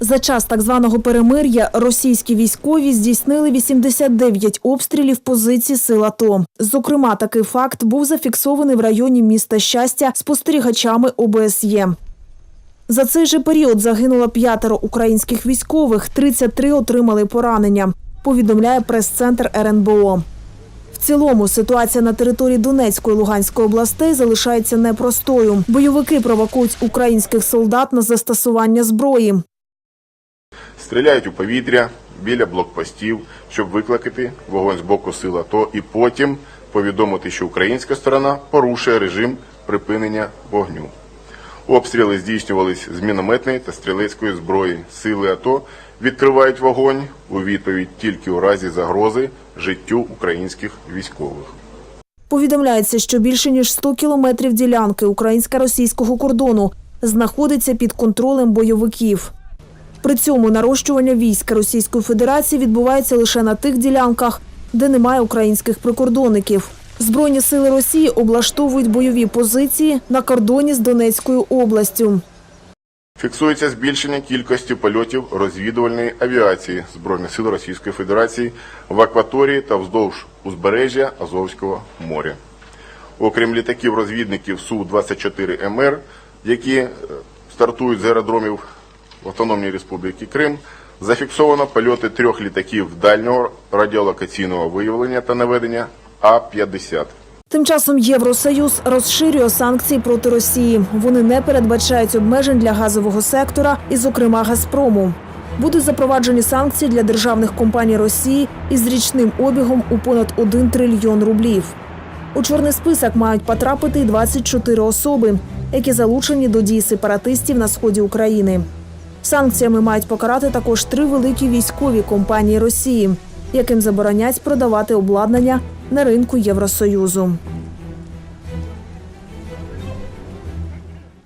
За час так званого перемир'я російські військові здійснили 89 обстрілів позицій сил АТО. Зокрема, такий факт був зафіксований в районі міста Щастя спостерігачами ОБСЄ. За цей же період загинуло п'ятеро українських військових, 33 отримали поранення. Повідомляє прес-центр РНБО. В цілому ситуація на території Донецької і Луганської областей залишається непростою. Бойовики провокують українських солдат на застосування зброї. Стріляють у повітря біля блокпостів, щоб викликати вогонь з боку сил АТО і потім повідомити, що українська сторона порушує режим припинення вогню. Обстріли здійснювались з мінометної та стрілецької зброї. Сили АТО відкривають вогонь у відповідь тільки у разі загрози життю українських військових. Повідомляється, що більше ніж 100 кілометрів ділянки українсько-російського кордону знаходиться під контролем бойовиків. При цьому нарощування військ Російської Федерації відбувається лише на тих ділянках, де немає українських прикордонників. Збройні сили Росії облаштовують бойові позиції на кордоні з Донецькою областю. Фіксується збільшення кількості польотів розвідувальної авіації Збройних сил Російської Федерації в акваторії та вздовж узбережжя Азовського моря. Окрім літаків-розвідників Су-24 МР, які е, стартують з аеродромів в Автономній Республіки Крим, зафіксовано польоти трьох літаків дальнього радіолокаційного виявлення та наведення А-50. Тим часом Євросоюз розширює санкції проти Росії. Вони не передбачають обмежень для газового сектора і, зокрема, Газпрому. Будуть запроваджені санкції для державних компаній Росії із річним обігом у понад 1 трильйон рублів. У чорний список мають потрапити й 24 особи, які залучені до дій сепаратистів на сході України. Санкціями мають покарати також три великі військові компанії Росії, яким заборонять продавати обладнання на ринку Євросоюзу.